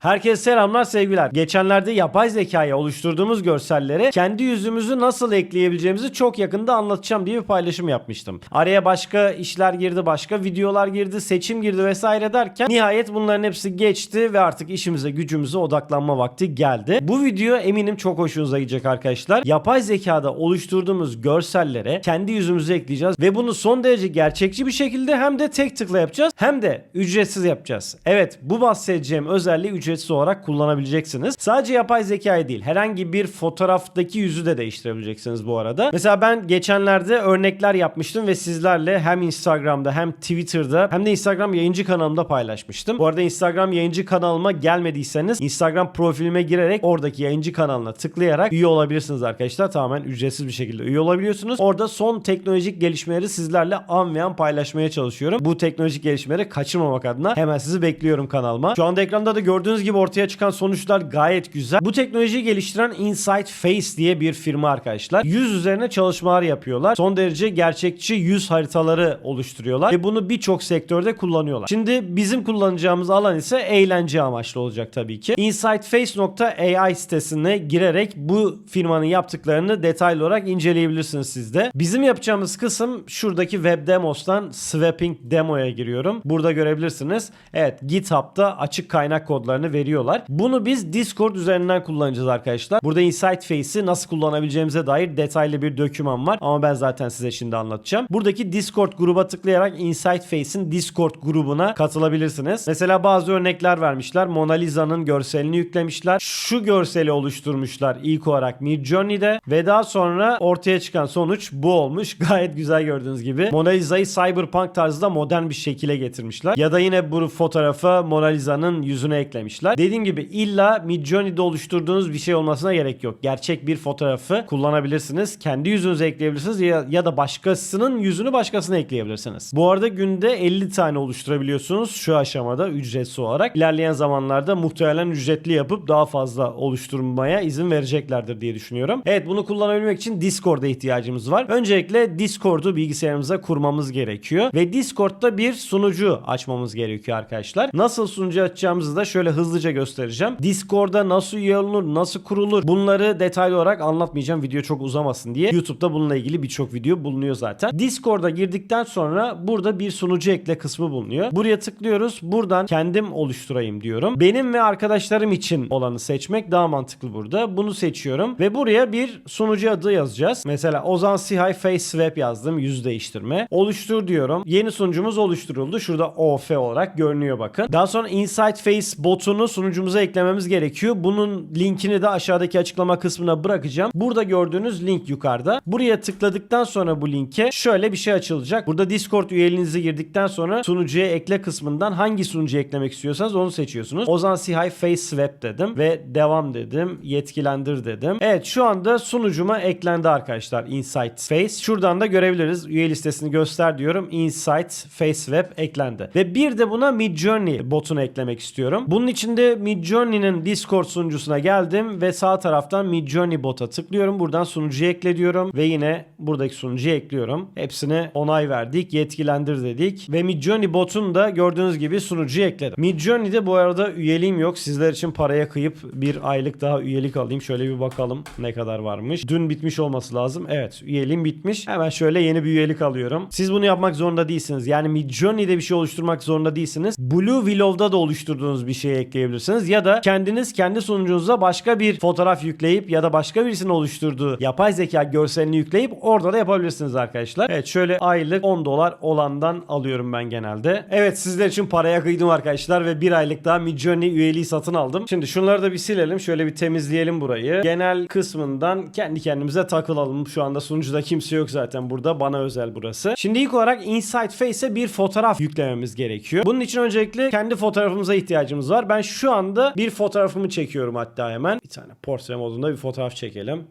Herkese selamlar sevgiler. Geçenlerde yapay zekaya oluşturduğumuz görsellere kendi yüzümüzü nasıl ekleyebileceğimizi çok yakında anlatacağım diye bir paylaşım yapmıştım. Araya başka işler girdi, başka videolar girdi, seçim girdi vesaire derken nihayet bunların hepsi geçti ve artık işimize gücümüze odaklanma vakti geldi. Bu video eminim çok hoşunuza gidecek arkadaşlar. Yapay zekada oluşturduğumuz görsellere kendi yüzümüzü ekleyeceğiz ve bunu son derece gerçekçi bir şekilde hem de tek tıkla yapacağız hem de ücretsiz yapacağız. Evet bu bahsedeceğim özelliği ücretsiz olarak kullanabileceksiniz. Sadece yapay zekayı değil herhangi bir fotoğraftaki yüzü de değiştirebileceksiniz bu arada. Mesela ben geçenlerde örnekler yapmıştım ve sizlerle hem Instagram'da hem Twitter'da hem de Instagram yayıncı kanalımda paylaşmıştım. Bu arada Instagram yayıncı kanalıma gelmediyseniz Instagram profilime girerek oradaki yayıncı kanalına tıklayarak üye olabilirsiniz arkadaşlar. Tamamen ücretsiz bir şekilde üye olabiliyorsunuz. Orada son teknolojik gelişmeleri sizlerle an ve an paylaşmaya çalışıyorum. Bu teknolojik gelişmeleri kaçırmamak adına hemen sizi bekliyorum kanalıma. Şu anda ekranda da gördüğünüz gibi ortaya çıkan sonuçlar gayet güzel. Bu teknolojiyi geliştiren Insight Face diye bir firma arkadaşlar. Yüz üzerine çalışmalar yapıyorlar. Son derece gerçekçi yüz haritaları oluşturuyorlar ve bunu birçok sektörde kullanıyorlar. Şimdi bizim kullanacağımız alan ise eğlence amaçlı olacak tabii ki. insightface.ai sitesine girerek bu firmanın yaptıklarını detaylı olarak inceleyebilirsiniz siz de. Bizim yapacağımız kısım şuradaki web demos'tan swapping demo'ya giriyorum. Burada görebilirsiniz. Evet GitHub'da açık kaynak kodlarını veriyorlar. Bunu biz Discord üzerinden kullanacağız arkadaşlar. Burada Insight Face'i nasıl kullanabileceğimize dair detaylı bir doküman var ama ben zaten size şimdi anlatacağım. Buradaki Discord gruba tıklayarak Insight Face'in Discord grubuna katılabilirsiniz. Mesela bazı örnekler vermişler. Mona Lisa'nın görselini yüklemişler. Şu görseli oluşturmuşlar ilk olarak Midjourney'de ve daha sonra ortaya çıkan sonuç bu olmuş. Gayet güzel gördüğünüz gibi. Mona Lisa'yı cyberpunk tarzda modern bir şekilde getirmişler. Ya da yine bu fotoğrafa Mona Lisa'nın yüzünü eklemişler. Dediğim gibi illa Midjourney'de oluşturduğunuz bir şey olmasına gerek yok. Gerçek bir fotoğrafı kullanabilirsiniz. Kendi yüzünüzü ekleyebilirsiniz ya, ya da başkasının yüzünü başkasına ekleyebilirsiniz. Bu arada günde 50 tane oluşturabiliyorsunuz şu aşamada ücretsiz olarak. İlerleyen zamanlarda muhtemelen ücretli yapıp daha fazla oluşturmaya izin vereceklerdir diye düşünüyorum. Evet bunu kullanabilmek için Discord'a ihtiyacımız var. Öncelikle Discord'u bilgisayarımıza kurmamız gerekiyor ve Discord'da bir sunucu açmamız gerekiyor arkadaşlar. Nasıl sunucu açacağımızı da şöyle hızlıca göstereceğim. Discord'a nasıl üye olunur, nasıl kurulur bunları detaylı olarak anlatmayacağım video çok uzamasın diye. YouTube'da bununla ilgili birçok video bulunuyor zaten. Discord'a girdikten sonra burada bir sunucu ekle kısmı bulunuyor. Buraya tıklıyoruz. Buradan kendim oluşturayım diyorum. Benim ve arkadaşlarım için olanı seçmek daha mantıklı burada. Bunu seçiyorum ve buraya bir sunucu adı yazacağız. Mesela Ozan Sihay Face Swap yazdım. Yüz değiştirme. Oluştur diyorum. Yeni sunucumuz oluşturuldu. Şurada OF olarak görünüyor bakın. Daha sonra Insight Face botunu sunucumuza eklememiz gerekiyor. Bunun linkini de aşağıdaki açıklama kısmına bırakacağım. Burada gördüğünüz link yukarıda. Buraya tıkladıktan sonra bu linke şöyle bir şey açılacak. Burada Discord üyeliğinizi girdikten sonra sunucuya ekle kısmından hangi sunucuya eklemek istiyorsanız onu seçiyorsunuz. Ozan Sihay Face Swap dedim ve devam dedim. Yetkilendir dedim. Evet şu anda sunucuma eklendi arkadaşlar Insight Face. Şuradan da görebiliriz. Üye listesini göster diyorum. Insight Face Swap eklendi. Ve bir de buna Midjourney botunu eklemek istiyorum. Bunun için de Midjourney'nin Discord sunucusuna geldim ve sağ taraftan Midjourney bota tıklıyorum. Buradan sunucuya ekle diyorum ve yine buradaki sunucuya ekliyorum. Hepsine onay verdik, yetkilendir dedik ve Midjourney botunu da gördüğünüz gibi sunucuya ekledim. Midjourney'de bu arada üyeliğim yok. Sizler için paraya kıyıp bir aylık daha üyelik alayım. Şöyle bir bakalım ne kadar varmış. Dün bitmiş olması lazım. Evet üyeliğim bitmiş. Hemen şöyle yeni bir üyelik alıyorum. Siz bunu yapmak zorunda değilsiniz. Yani Midjourney'de bir şey oluşturmak zorunda değilsiniz. Blue Willow'da da oluşturduğunuz bir şey ekleyebilirsiniz. Ya da kendiniz kendi sunucunuza başka bir fotoğraf yükleyip ya da başka birisinin oluşturduğu yapay zeka görselini yükleyip orada da yapabilirsiniz arkadaşlar. Evet şöyle aylık 10 dolar olandan alıyorum ben genelde. Evet sizler için paraya kıydım arkadaşlar ve bir aylık daha Midjourney üyeliği satın aldım. Şimdi şunları da bir silelim. Şöyle bir temizleyelim burayı. Genel kısmından kendi kendimize takılalım. Şu anda sunucuda kimse yok zaten burada. Bana özel burası. Şimdi ilk olarak Insight Face'e bir fotoğraf yüklememiz gerekiyor. Bunun için öncelikle kendi fotoğrafımıza ihtiyacımız var. Ben şu anda bir fotoğrafımı çekiyorum hatta hemen. Bir tane portre modunda bir fotoğraf çekelim.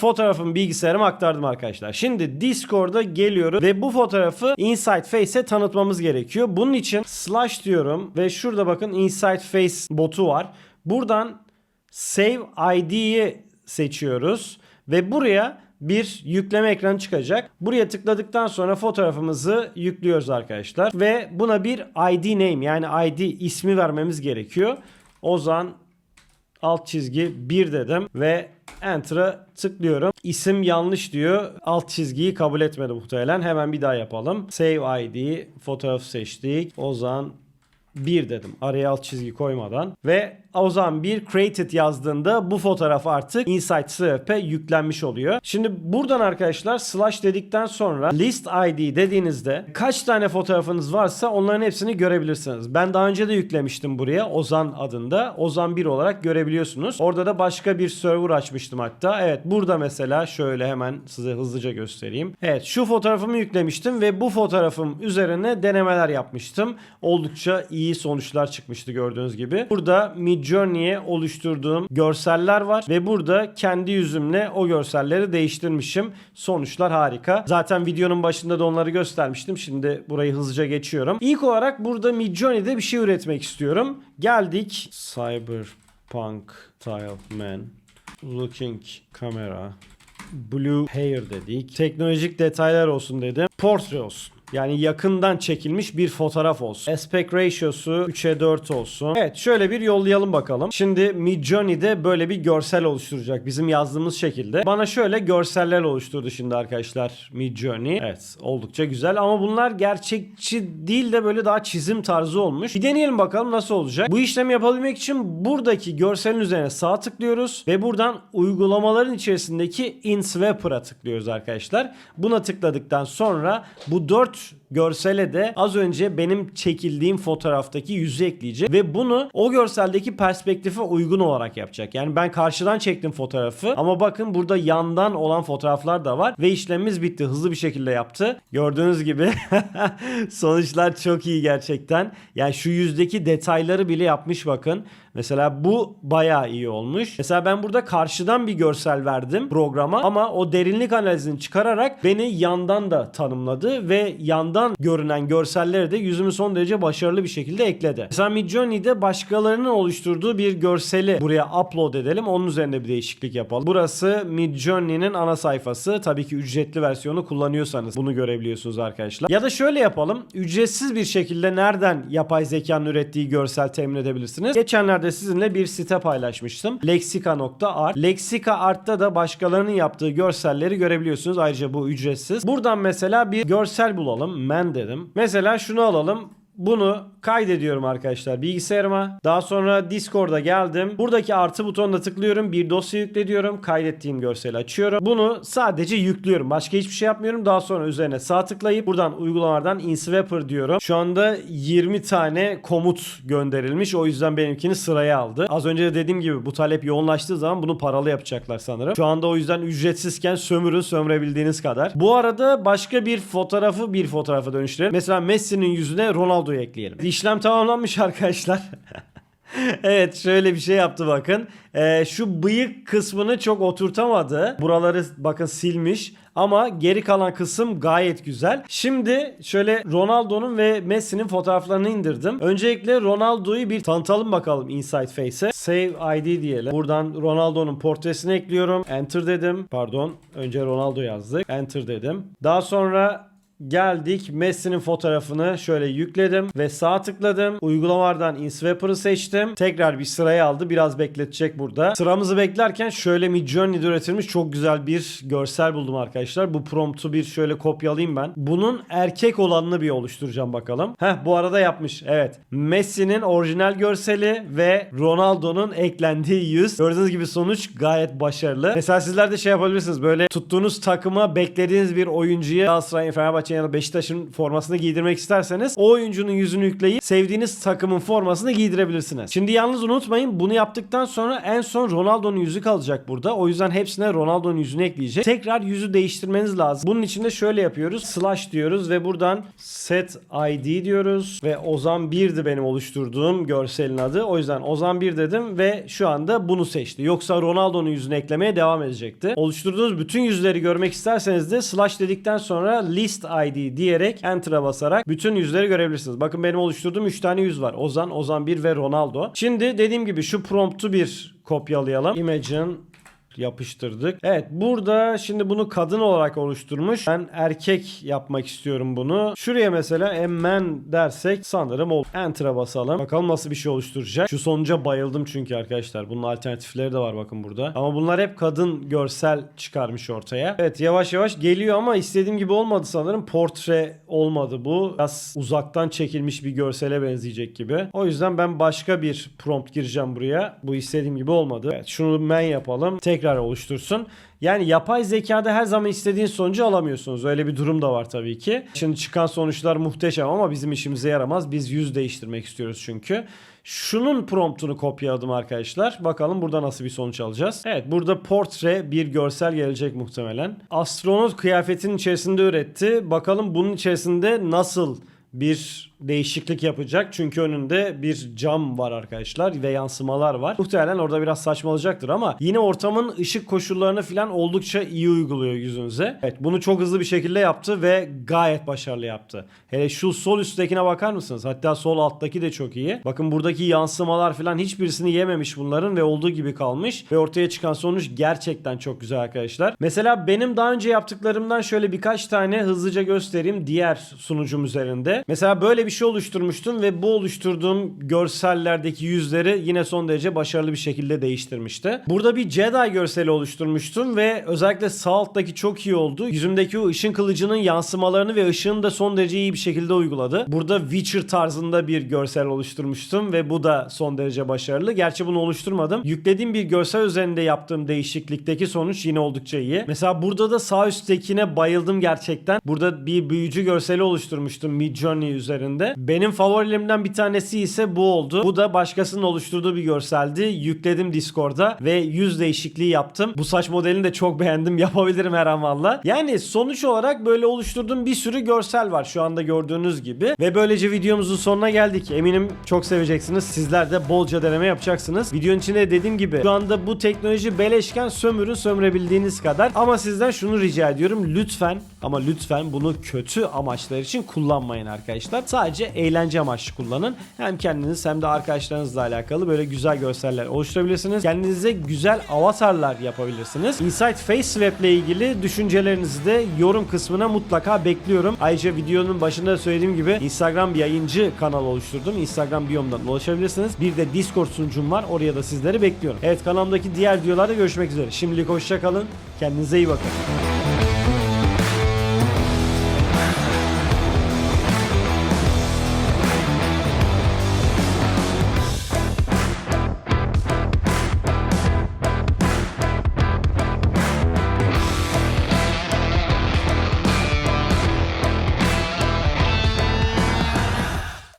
Fotoğrafımı bilgisayarıma aktardım arkadaşlar. Şimdi Discord'a geliyorum ve bu fotoğrafı Insight Face'e tanıtmamız gerekiyor. Bunun için slash diyorum ve şurada bakın Insight Face botu var. Buradan Save ID'yi seçiyoruz ve buraya bir yükleme ekranı çıkacak. Buraya tıkladıktan sonra fotoğrafımızı yüklüyoruz arkadaşlar. Ve buna bir ID name yani ID ismi vermemiz gerekiyor. Ozan alt çizgi 1 dedim ve Enter'a tıklıyorum. İsim yanlış diyor. Alt çizgiyi kabul etmedi muhtemelen. Hemen bir daha yapalım. Save ID fotoğraf seçtik. Ozan 1 dedim. Araya alt çizgi koymadan. Ve Ozan 1 created yazdığında bu fotoğraf artık Insight SVP yüklenmiş oluyor. Şimdi buradan arkadaşlar slash dedikten sonra list ID dediğinizde kaç tane fotoğrafınız varsa onların hepsini görebilirsiniz. Ben daha önce de yüklemiştim buraya Ozan adında. Ozan 1 olarak görebiliyorsunuz. Orada da başka bir server açmıştım hatta. Evet burada mesela şöyle hemen size hızlıca göstereyim. Evet şu fotoğrafımı yüklemiştim ve bu fotoğrafım üzerine denemeler yapmıştım. Oldukça iyi sonuçlar çıkmıştı gördüğünüz gibi. Burada Midjourney'e oluşturduğum görseller var ve burada kendi yüzümle o görselleri değiştirmişim. Sonuçlar harika. Zaten videonun başında da onları göstermiştim. Şimdi burayı hızlıca geçiyorum. İlk olarak burada Midjourney'de bir şey üretmek istiyorum. Geldik Cyberpunk Tile Man Looking Camera Blue Hair dedik. Teknolojik detaylar olsun dedim. Portre olsun. Yani yakından çekilmiş bir fotoğraf olsun. Aspect ratio'su 3'e 4 olsun. Evet şöyle bir yollayalım bakalım. Şimdi Midjourney'de böyle bir görsel oluşturacak bizim yazdığımız şekilde. Bana şöyle görseller oluşturdu şimdi arkadaşlar Midjourney. Evet oldukça güzel ama bunlar gerçekçi değil de böyle daha çizim tarzı olmuş. Bir deneyelim bakalım nasıl olacak. Bu işlemi yapabilmek için buradaki görselin üzerine sağ tıklıyoruz ve buradan uygulamaların içerisindeki InSwapper'a tıklıyoruz arkadaşlar. Buna tıkladıktan sonra bu 4 4 görsele de az önce benim çekildiğim fotoğraftaki yüzü ekleyecek ve bunu o görseldeki perspektife uygun olarak yapacak. Yani ben karşıdan çektim fotoğrafı ama bakın burada yandan olan fotoğraflar da var ve işlemimiz bitti. Hızlı bir şekilde yaptı. Gördüğünüz gibi sonuçlar çok iyi gerçekten. Yani şu yüzdeki detayları bile yapmış bakın. Mesela bu bayağı iyi olmuş. Mesela ben burada karşıdan bir görsel verdim programa ama o derinlik analizini çıkararak beni yandan da tanımladı ve yandan görünen görselleri de yüzümü son derece başarılı bir şekilde ekledi. Mesela Midjourney'de başkalarının oluşturduğu bir görseli buraya upload edelim. Onun üzerinde bir değişiklik yapalım. Burası Midjourney'nin ana sayfası. Tabii ki ücretli versiyonu kullanıyorsanız bunu görebiliyorsunuz arkadaşlar. Ya da şöyle yapalım. Ücretsiz bir şekilde nereden yapay zekanın ürettiği görsel temin edebilirsiniz? Geçenlerde sizinle bir site paylaşmıştım. Lexika.art. Lexika Art'ta da başkalarının yaptığı görselleri görebiliyorsunuz. Ayrıca bu ücretsiz. Buradan mesela bir görsel bulalım. Men dedim. Mesela şunu alalım. Bunu kaydediyorum arkadaşlar bilgisayarıma. Daha sonra Discord'a geldim. Buradaki artı butonuna tıklıyorum. Bir dosya yükle diyorum. Kaydettiğim görseli açıyorum. Bunu sadece yüklüyorum. Başka hiçbir şey yapmıyorum. Daha sonra üzerine sağ tıklayıp buradan uygulamalardan InSwapper diyorum. Şu anda 20 tane komut gönderilmiş. O yüzden benimkini sıraya aldı. Az önce de dediğim gibi bu talep yoğunlaştığı zaman bunu paralı yapacaklar sanırım. Şu anda o yüzden ücretsizken sömürün sömürebildiğiniz kadar. Bu arada başka bir fotoğrafı bir fotoğrafa dönüştürelim. Mesela Messi'nin yüzüne Ronaldo'yu ekleyelim. İşlem tamamlanmış arkadaşlar. evet şöyle bir şey yaptı bakın. Ee, şu bıyık kısmını çok oturtamadı. Buraları bakın silmiş. Ama geri kalan kısım gayet güzel. Şimdi şöyle Ronaldo'nun ve Messi'nin fotoğraflarını indirdim. Öncelikle Ronaldo'yu bir tanıtalım bakalım Inside Face'e. Save ID diyelim. Buradan Ronaldo'nun portresini ekliyorum. Enter dedim. Pardon. Önce Ronaldo yazdık. Enter dedim. Daha sonra Geldik Messi'nin fotoğrafını şöyle yükledim ve sağ tıkladım. Uygulamalardan InSwapper'ı seçtim. Tekrar bir sıraya aldı. Biraz bekletecek burada. Sıramızı beklerken şöyle Midjourney'de üretilmiş çok güzel bir görsel buldum arkadaşlar. Bu promptu bir şöyle kopyalayayım ben. Bunun erkek olanını bir oluşturacağım bakalım. Heh bu arada yapmış. Evet. Messi'nin orijinal görseli ve Ronaldo'nun eklendiği yüz. Gördüğünüz gibi sonuç gayet başarılı. Mesela sizler de şey yapabilirsiniz. Böyle tuttuğunuz takıma beklediğiniz bir oyuncuya Galatasaray'ın Fenerbahçe ya da Beşiktaş'ın formasını giydirmek isterseniz o oyuncunun yüzünü yükleyip sevdiğiniz takımın formasını giydirebilirsiniz. Şimdi yalnız unutmayın bunu yaptıktan sonra en son Ronaldo'nun yüzü kalacak burada. O yüzden hepsine Ronaldo'nun yüzünü ekleyecek. Tekrar yüzü değiştirmeniz lazım. Bunun için de şöyle yapıyoruz. Slash diyoruz ve buradan set ID diyoruz ve Ozan 1'di benim oluşturduğum görselin adı. O yüzden Ozan 1 dedim ve şu anda bunu seçti. Yoksa Ronaldo'nun yüzünü eklemeye devam edecekti. Oluşturduğunuz bütün yüzleri görmek isterseniz de slash dedikten sonra list ID diyerek Enter'a basarak bütün yüzleri görebilirsiniz. Bakın benim oluşturduğum 3 tane yüz var. Ozan, Ozan 1 ve Ronaldo. Şimdi dediğim gibi şu promptu bir kopyalayalım. Imagine yapıştırdık. Evet burada şimdi bunu kadın olarak oluşturmuş. Ben erkek yapmak istiyorum bunu. Şuraya mesela emmen dersek sanırım ol. Enter'a basalım. Bakalım nasıl bir şey oluşturacak. Şu sonuca bayıldım çünkü arkadaşlar. Bunun alternatifleri de var bakın burada. Ama bunlar hep kadın görsel çıkarmış ortaya. Evet yavaş yavaş geliyor ama istediğim gibi olmadı sanırım. Portre olmadı bu. Biraz uzaktan çekilmiş bir görsele benzeyecek gibi. O yüzden ben başka bir prompt gireceğim buraya. Bu istediğim gibi olmadı. Evet şunu men yapalım. Tekrar oluştursun. Yani yapay zekada her zaman istediğin sonucu alamıyorsunuz. Öyle bir durum da var tabii ki. Şimdi çıkan sonuçlar muhteşem ama bizim işimize yaramaz. Biz yüz değiştirmek istiyoruz çünkü. Şunun promptunu kopyaladım arkadaşlar. Bakalım burada nasıl bir sonuç alacağız. Evet burada portre bir görsel gelecek muhtemelen. Astronot kıyafetinin içerisinde üretti. Bakalım bunun içerisinde nasıl bir değişiklik yapacak. Çünkü önünde bir cam var arkadaşlar ve yansımalar var. Muhtemelen orada biraz saçmalayacaktır ama yine ortamın ışık koşullarını falan oldukça iyi uyguluyor yüzünüze. Evet bunu çok hızlı bir şekilde yaptı ve gayet başarılı yaptı. Hele şu sol üsttekine bakar mısınız? Hatta sol alttaki de çok iyi. Bakın buradaki yansımalar falan hiçbirisini yememiş bunların ve olduğu gibi kalmış. Ve ortaya çıkan sonuç gerçekten çok güzel arkadaşlar. Mesela benim daha önce yaptıklarımdan şöyle birkaç tane hızlıca göstereyim diğer sunucum üzerinde. Mesela böyle bir şey oluşturmuştum ve bu oluşturduğum görsellerdeki yüzleri yine son derece başarılı bir şekilde değiştirmişti. Burada bir Jedi görseli oluşturmuştum ve özellikle sağ alttaki çok iyi oldu. Yüzümdeki o ışın kılıcının yansımalarını ve ışığını da son derece iyi bir şekilde uyguladı. Burada Witcher tarzında bir görsel oluşturmuştum ve bu da son derece başarılı. Gerçi bunu oluşturmadım. Yüklediğim bir görsel üzerinde yaptığım değişiklikteki sonuç yine oldukça iyi. Mesela burada da sağ üsttekine bayıldım gerçekten. Burada bir büyücü görseli oluşturmuştum Midjourney üzerinde. Benim favorilerimden bir tanesi ise bu oldu. Bu da başkasının oluşturduğu bir görseldi. Yükledim Discord'a ve yüz değişikliği yaptım. Bu saç modelini de çok beğendim. Yapabilirim her an valla. Yani sonuç olarak böyle oluşturduğum bir sürü görsel var şu anda gördüğünüz gibi. Ve böylece videomuzun sonuna geldik. Eminim çok seveceksiniz. Sizler de bolca deneme yapacaksınız. Videonun içinde dediğim gibi şu anda bu teknoloji beleşken sömürün sömürebildiğiniz kadar. Ama sizden şunu rica ediyorum. Lütfen ama lütfen bunu kötü amaçlar için kullanmayın arkadaşlar. Sadece eğlence amaçlı kullanın. Hem kendiniz hem de arkadaşlarınızla alakalı böyle güzel görseller oluşturabilirsiniz. Kendinize güzel avatarlar yapabilirsiniz. Insight Face Swap ile ilgili düşüncelerinizi de yorum kısmına mutlaka bekliyorum. Ayrıca videonun başında söylediğim gibi Instagram yayıncı kanal oluşturdum. Instagram biyomdan ulaşabilirsiniz. Bir de Discord sunucum var. Oraya da sizleri bekliyorum. Evet kanalımdaki diğer videolarda görüşmek üzere. Şimdilik hoşçakalın. Kendinize iyi bakın.